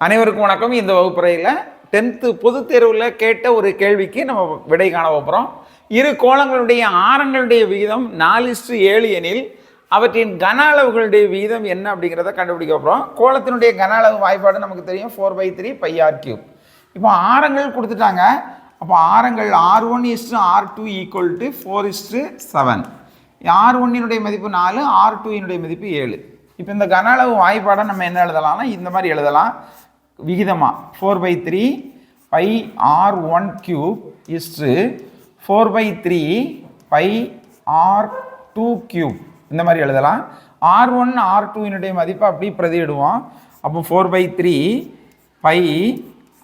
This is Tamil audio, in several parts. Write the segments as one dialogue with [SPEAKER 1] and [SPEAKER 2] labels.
[SPEAKER 1] அனைவருக்கும் வணக்கம். இந்த வகுப்புறையில் டென்த்து பொதுத் தேர்வில் கேட்ட ஒரு கேள்விக்கு நம்ம விடை காண போகிறோம் இரு கோளங்களுடைய ஆரங்களுடைய விகிதம் நாலு இஸ்டு ஏழு எனில் அவற்றின் கன அளவுகளுடைய விகிதம் என்ன அப்படிங்கிறத கண்டுபிடிக்க போகிறோம் கோலத்தினுடைய கன அளவு வாய்ப்பாடு நமக்கு தெரியும். Four by three pi r cube இப்போ ஆரங்கள் கொடுத்துட்டாங்க. அப்போ ஆரங்கள் r one is to r two equal to four is to seven r ஒன்னினுடைய மதிப்பு நாலு ஆர் டூயினுடைய மதிப்பு ஏழு. இப்போ இந்த கன அளவு வாய்ப்பாடை நம்ம என்ன எழுதலாம்னா இந்த மாதிரி எழுதலாம். விகிதமாக four by three pi r one cube is to four by three pi r two cube இந்த மாதிரி எழுதலாம். ஆர் ஒன் ஆர் டூவினுடைய மதிப்பை அப்படி பிரதியிடுவோம். அப்போ four by three pi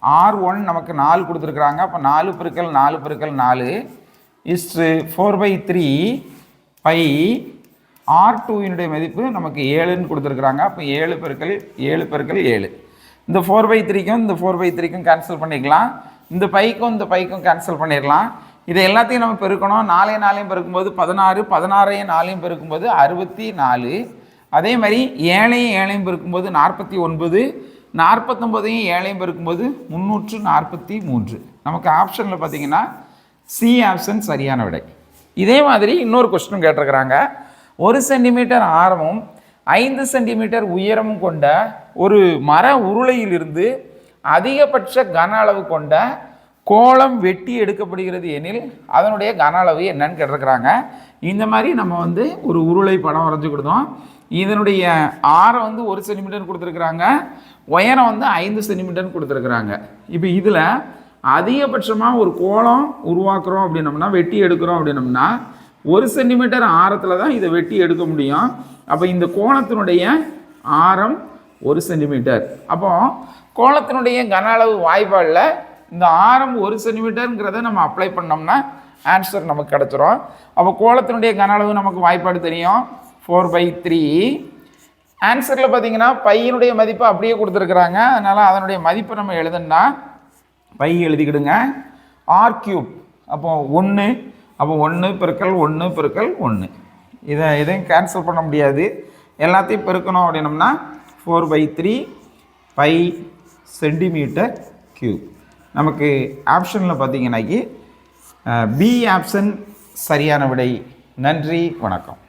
[SPEAKER 1] r one நமக்கு நாலு கொடுத்துருக்குறாங்க. அப்போ நாலு பெருக்கல் நாலு பெருக்கல் நாலு is to four by three pi r டூவினுடைய மதிப்பு நமக்கு ஏழுன்னு கொடுத்துருக்குறாங்க. அப்போ ஏழு பெருக்கல் ஏழு பெருக்கல் ஏழு. இந்த ஃபோர் பை த்ரீக்கும் இந்த ஃபோர் பை த்ரீக்கும் கேன்சல் பண்ணிக்கலாம். இந்த பைக்கும் இந்த பைக்கும் கேன்சல் பண்ணிடலாம். இதை எல்லாத்தையும் நம்ம பெருக்கணும். நாலே நாளையும் பெருக்கும்போது பதினாறு பதினாறையும் நாளையும் பெருக்கும்போது அறுபத்தி நாலு அதே மாதிரி ஏழையும் ஏழையும் பெருக்கும்போது நாற்பத்தி ஒன்பது நாற்பத்தொம்போதையும் ஏழையும் பெருக்கும்போது முந்நூற்று நாற்பத்தி மூன்று. நமக்கு ஆப்ஷனில் பார்த்தீங்கன்னா சி ஆப்ஷன் சரியான விடை. இதே மாதிரி இன்னொரு கொஸ்டின் கேட்டிருக்கிறாங்க. ஒரு சென்டிமீட்டர் ஆரமும் ஐந்து சென்டிமீட்டர் உயரமும் கொண்ட ஒரு மர உருளையிலிருந்து அதிகபட்ச கன அளவு கொண்ட கோலம் வெட்டி எடுக்கப்படுகிறது எனில் அதனுடைய கன அளவு என்னன்னு கேட்டிருக்கிறாங்க. இந்த மாதிரி நம்ம வந்து ஒரு உருளை படம் வரைஞ்சி கொடுத்தோம். இதனுடைய ஆரம் வந்து ஒரு சென்டிமீட்டர் கொடுத்துருக்குறாங்க. உயரம் வந்து ஐந்து சென்டிமீட்டர் கொடுத்துருக்குறாங்க. இப்போ இதில் அதிகபட்சமாக ஒரு கோலம் உருவாக்குறோம் அப்படின்னம்னா வெட்டி எடுக்கிறோம் அப்படின்னம்னா ஒரு சென்டிமீட்டர் ஆரத்தில் தான் இதை வெட்டி எடுக்க முடியும். அப்போ இந்த கோலத்தினுடைய ஆரம் ஒரு சென்டிமீட்டர். அப்போ கோலத்தினுடைய கன அளவு வாய்ப்பாடில் இந்த ஆரம் ஒரு சென்டிமீட்டருங்கிறத நம்ம அப்ளை பண்ணோம்னா ஆன்சர் நமக்கு கிடச்சிரும். அப்போ கோலத்தினுடைய கன அளவு நமக்கு வாய்ப்பாடு தெரியும். ஃபோர் பை த்ரீ ஆன்சரில் பார்த்தீங்கன்னா பையனுடைய மதிப்பு அப்படியே கொடுத்துருக்குறாங்க. அதனால் அதனுடைய மதிப்பை நம்ம எழுதுனா பை எழுதிக்கிடுங்க. ஆர் கியூப் அப்போ ஒன்று அப்போ ஒன்று பெருக்கல் ஒன்று பெருக்கல் ஒன்று இதை எதையும் கேன்சல் பண்ண முடியாது. எல்லாத்தையும் பெருக்கணும் அப்படின்னம்னா four by three pi centimetre cube நமக்கு ஆப்ஷனில் பார்த்தீங்கன்னாக்கி பி ஆப்ஷன் சரியான விடை. நன்றி வணக்கம்.